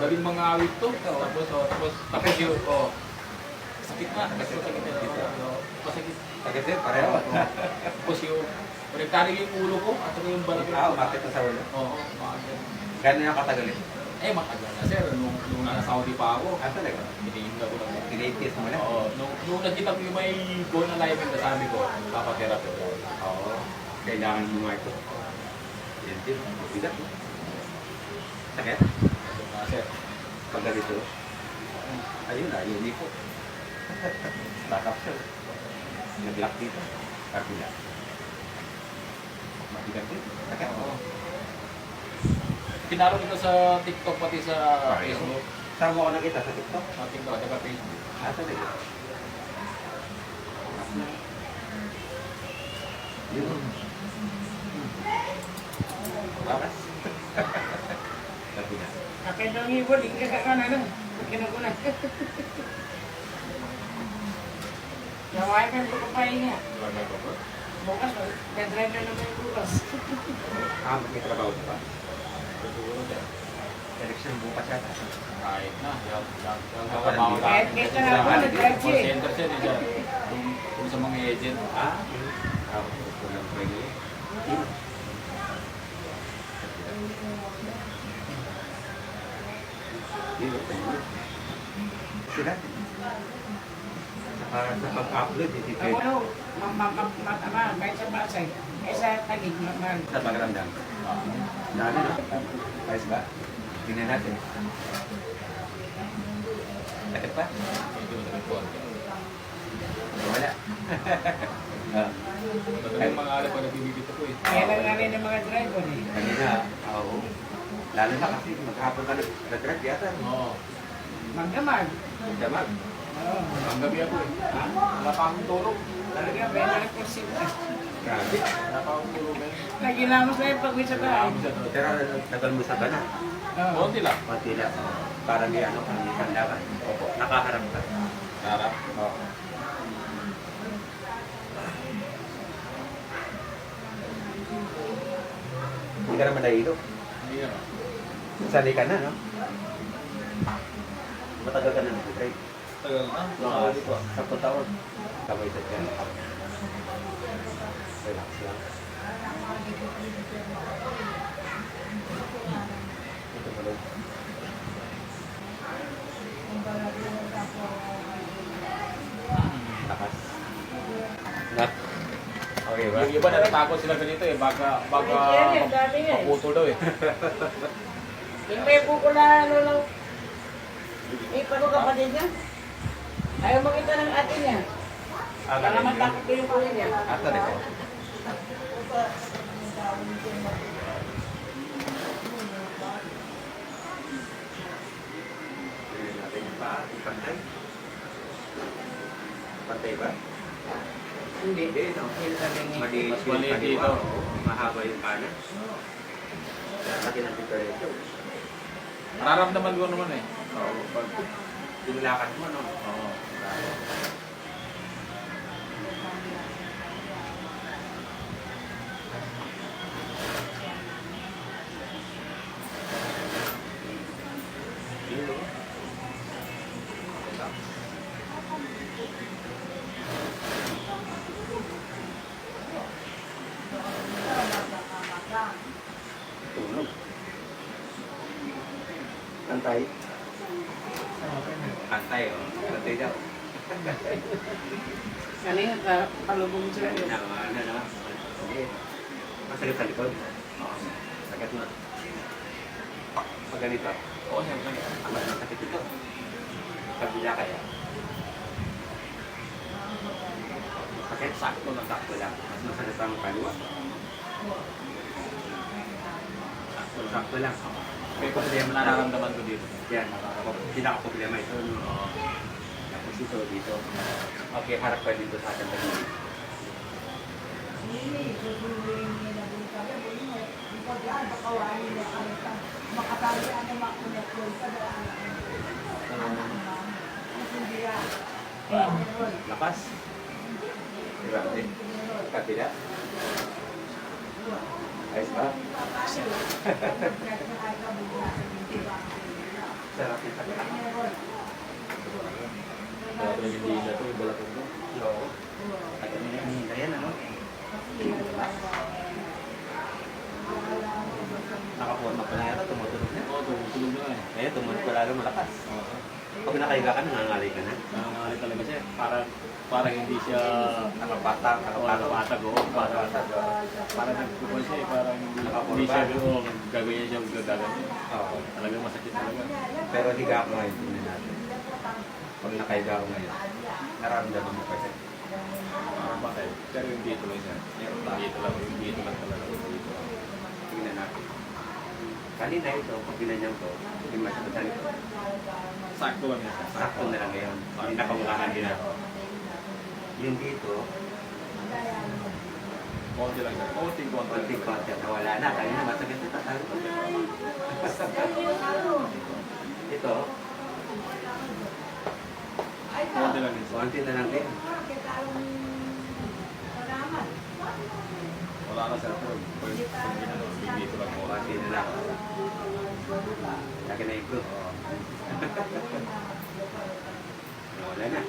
Madaling mga awit to. Tapos, oh, tapos, tapos yung, oh, sakit nga. Kasi sakit na dito. Masakit. Sakit din, pareho. Tapos yung, rektaring yung ulo ko, at saka yung balat Ah, umakit na sa ulo. Oo, umakit. Gano'n yung katagal eh? Eh, matagal na sir. Nung, nung nasa Saudi pa ako, Ah, talaga? hinihinga ko lang. Tinaitis mo na? Oo, nung, nung nakita ko yung may go na live na sabi ko, papatherapy ko. Oo. Kailangan mo nga ito. Yan din. Bigat. Sakit? Nga, sir. Pag ganito. Ayun, ayun ko. Bakap siya. Nag-lock dito. Kabila. Mabigat din. Sakit. Oo. Pinaro ko sa TikTok pati sa. Facebook. Saan mo ako nakita sa TikTok? Sa TikTok at saka Facebook. Ah, talaga. Yun. Bakas. Kabila. Akin lang ibon, hindi ka ka na lang. Kinukunan. Yawain ka ko papahinga. Bukas, dadrive na naman yung bukas. Ah, may trabaho ka pa? Siguro sir. Election bukas yata. Kahit na. Yan, yan, yan. Ako Katrabaho nandito. ka. Kahit kahit na ako, nag-drive siya Call eh. center sir, eh, sir. Kung, kung sa mga agent. Ah, ah, kulang pa yun. Sila. Sa, sa pag-upload, hindi Ako pwede. ano, matama, kahit sa basay, kahit sa tagig, mahal. Sa pagramdam. Ah, Dami na. Ayos ba? Tingnan natin. Sakit pa? Wala. ah, Madaling mga alap pag nagbibigito ko eh. Kaya lang nga rin ng mga driver eh. kanina, oo. Lalo na kasi maghapon ka nag- nag-drive yata. Oo. Magdamag. Damag. Oo. Ang gabi ako eh. Wala pa akong tulog. Talaga, may nalakursin ka. Grabe. Wala pa akong tulog eh. Nagilamos na yung pag-uwi sa bahay. Pero nagalmusa ka na. Oo. Konti lang. Pati lang. Parang may ano ka, may pandakan. Opo. Nakaharap ka. Harap. Oo. Hindi ka naman nahilo. Hindi naman. Sanay ka na, no? Matagal ka na nag-drive. Tagal na. Mga sampung taon. Kamay sa tiyan. Relax lang. Ito pa lang. Lakas. Na? Okay ba? Yung iba natatakot sila ganito eh. Dami nga eh. maputol daw eh. Yung may buko na ano lang. Eh, paano kapatid niya? Ayaw makita ng ate niya. Ah, Para yun. matakot ko yung kuya niya. Ah, yung paa, yung pantay. Pantay ba? Hindi. Hindi, no? Mali, Mas mali dito. Oo, mahaba yung kanan. Laki ng diferensyo. Nararamdaman ko naman eh. Oo, pag dinilakad mo, no? Oo. Antay. Antay, oh. Antay daw. Kanina, ka- kalubong sila. Na, ano, no? Sige. Masakit sa likod. Oo. Sakit mo. Pag ganito, Oo, siyempre. ang mas masakit ito. Kabila kaya. Sakit, sakto na sakto lang. Mas masakit ang kaliwa. Sakto, sakto lang. May problema na nararamdaman ko dito. Yan, pinaka-problema ito. Oo. Tapos ito, dito. Okay, harap ka dito sa akin. Lakas. Grabe. Kabila. Ayos ba? Sarap yung sakit. Kaya talaga hindi na ito, yung. Oo. At ano yan, ano? Pa na yata, tumutunog na. Oo, tumutulog na eh. Eh, tumunog pa lalo malakas. Oo. Pag nakahiga ka, nangangalay ka na. Nangangali talaga siya. Parang, parang hindi siya nakapatang. nakapatag. Oo, parang, parang nagpupal siya eh. Parang hindi, hindi siya, oo, gagawin siya, gagaganyan. Oo. Talagang masakit talaga. Pero higa ako ngayon, tingnan natin. Pag nakahiga ako ngayon, nararamdaman mo siya. Parang bakit? Pero yung dito lang siya. Dito lang, yung dito lang talaga. Yung dito lang. Tingnan natin. Kanina ito, pag binanyang ko, hindi masyadatan ito. Sakto lang yan. Sakto na lang ngayon. Hindi nakamukhaan din ako. Yung dito, Konti lang siya. Konti, konti. konting konti nawala na. Kanina masakit ito. Ito, Konti lang din konti na lang din. Wala na siya. Pag, pag, pag ginano, dito lang mo. Konti na lang. Laki na improve. Nawala na.